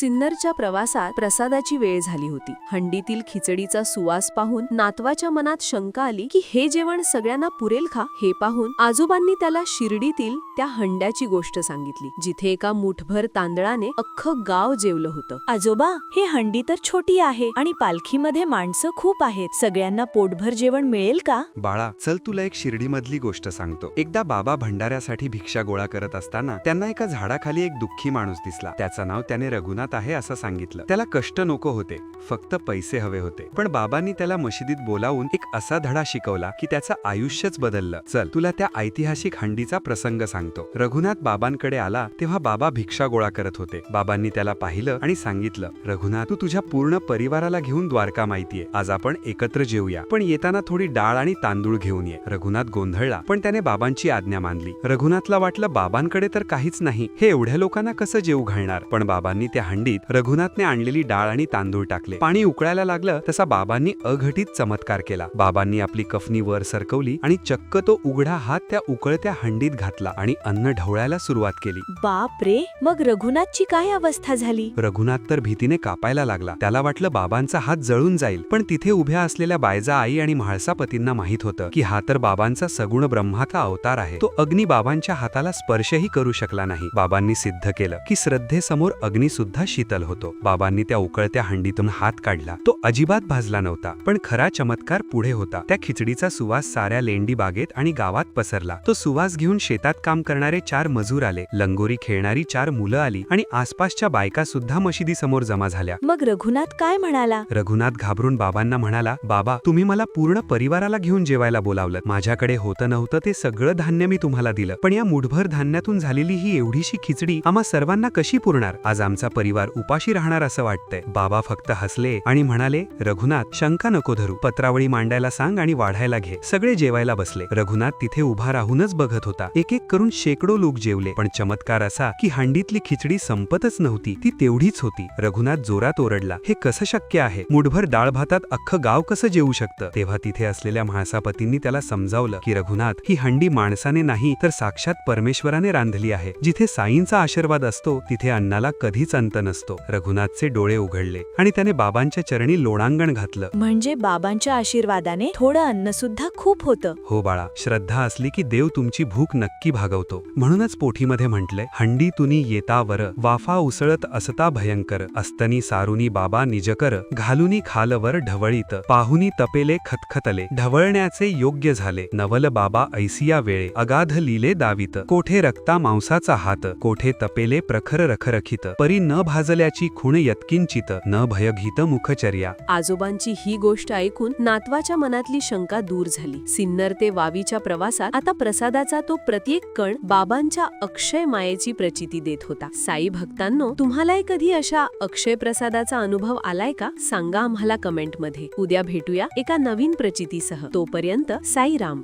सिन्नरच्या प्रवासात प्रसादाची वेळ झाली होती. हंडीतील खिचडीचा सुवास पाहून नातवाच्या मनात शंका आली की हे जेवण सगळ्यांना पुरेल का? हे पाहून आजोबांनी त्याला शिर्डीतील त्या हंड्याची गोष्ट सांगितली जिथे एका मुठभर तांदळाने अख्खं गाव जेवलं होतं. आजोबा हे हंडी तर छोटी आहे आणि पालखीमध्ये माणसं खूप आहेत. सगळ्यांना पोटभर जेवण मिळेल का? बाळा चल तुला एक शिर्डीमधली गोष्ट सांगतो. एकदा बाबा भंडाऱ्यासाठी भिक्षा गोळा करत असताना त्यांना एका झाडाखाली एक दुःखी माणूस दिसला. त्याचं नाव त्याने रघुनाथ आहे असं सांगितलं. त्याला कष्ट नको होते फक्त पैसे हवे होते. पण बाबांनी त्याला मशिदीत बोलावून एक असा धडा शिकवला की त्याचं आयुष्यच बदललं. चल तुला त्या ऐतिहासिक हंडीचा प्रसंग सांगतो. रघुनाथ बाबांकडे आला तेव्हा बाबा भिक्षा गोळा करत होते. बाबांनी त्याला पाहिलं आणि सांगितलं रघुनाथ तू तुझ्या पूर्ण परिवाराला घेऊन द्वारका माहितीये. आज आपण एकत्र जेवूया पण येताना थोडी डाळ आणि तांदूळ घेऊन ये. रघुनाथ गोंधळला पण त्याने बाबांची आज्ञा मानली. रघुनाथला वाटलं बाबांकडे तर काहीच नाही. हे एवढ्या लोकांना कसं जेऊ घालणार? पण बाबांनी त्या हंडीत रघुनाथने आणलेली डाळ आणि तांदूळ टाकले. पाणी उकळायला लागलं तसा बाबांनी अघटित चमत्कार केला. बाबांनी आपली कफनी वर सरकवली आणि चक्क तो उघडा हात त्या उकळत्या हंडीत घातला आणि अन्न ढवळायला सुरुवात केली. बाप रे मग रघुनाथची काय अवस्था झाली? रघुनाथ तर भीतीने कापायला लागला. त्याला वाटलं बाबांचा हात जळून जाईल पण तिथे उभ्या असलेल्या बायजा आई आणि म्हाळसापतींना माहीत होतं की हा तर बाबांचा सगुण ब्रह्माचा अवतार आहे. तो अग्नी बाबांच्या हाताला स्पर्शही करू शकला नाही. बाबांनी सिद्ध केलं की श्रद्धेसमोर अग्नी सुद्धा शीतल होतो. बाबांनी त्या उकळत्या हंडीतून हात काढला. तो अजिबात भाजला नव्हता पण खरा चमत्कार पुढे होता. त्या खिचडीचा सुवास साऱ्या लेंडी बागेत आणि गावात पसरला. तो सुवास घेऊन शेतात काम करणारे चार मजूर आले. लंगोरी खेळणारी चार मुलं आली आणि आसपासच्या बायका सुद्धा मशिदी समोर जमा झाल्या. मग रघुनाथ काय म्हणाला? रघुनाथ घाबरून बाबांना म्हणाला बाबा तुम्ही मला पूर्ण परिवाराला घेऊन जेवायला बोलावलं माझ्याकडे होतं नव्हतं ते सगळं धान्य मी तुम्हाला दिलं. पण या मुठभर धान्यातून झालेली ही एवढीशी खिचडी आम्हा सर्वांना कशी पुरणार? आज आमचा परिवार उपाशी राहणार असं वाटतंय. बाबा फक्त हसले आणि म्हणाले रघुनाथ शंका नको धरू. पत्रावळी मांडायला सांग आणि वाढायला घे. सगळे जेवायला बसले. रघुनाथ तिथे उभा राहूनच बघत होता. एक एक करून शेकडो लोक जेवले. पण चमत्कार असा की हंडीतली खिचडी संपतच नव्हती. ती तेवढीच होती. रघुनाथ जोरात ओरडला हे कसं शक्य आहे? मुठभर डाळ भातात अख्खं गाव कसं जेवू शकतं? तेव्हा तिथे असलेल्या म्हाळसापतींनी त्याला समजावलं की रघुनाथ ही हंडी माणसाने नाही तर साक्षात परमेश्वराने रांधली आहे. जिथे साईंचा आशीर्वाद असतो तिथे अन्नाला कधीच अंत नसतो रघुनाथचे डोळे उघडले आणि त्याने बाबांच्या चरणी लोणांगण घातलं. म्हणजे बाबांच्या आशीर्वादाने थोडं अन्न सुद्धा खूप होतं. हो बाळा श्रद्धा असली की देव तुमची भूक नक्की भागवतो. म्हणूनच पोठीमध्ये म्हटलंय हंडी तुनी येता वर वाफा उसळत असता भयंकर. अस्तनी सारुनी बाबा निजकर. घालुनी खालवर ढवळीत. पाहुनी तपेले खतखतले. ढवळण्याचे योग्य झाले. नवल बाबा ऐसिया वेळे. अगाध लिले दावित. कोठे रक्ता मांसाचा हात. कोठे तपेले प्रखर रखरखित. परी न भाजल्याची खुण यत्किंचित न भयभीत मुखचर्या. आजोबांची ही गोष्ट ऐकून नातवाच्या मनातली शंका दूर झाली. सिन्नर ते वावीच्या प्रवासात आता प्रसादाचा तो प्रत्येक कण बाबांच्या अक्षय मायेची प्रचिती देत होता. साई भक्तांनो तुम्हालाही कधी अशा अक्षय प्रसादाचा अनुभव आलाय का? सांगा आम्हाला कमेंटमध्ये. उद्या भेटूया एका नवीन प्रचितीसह. तोपर्यंत साईराम.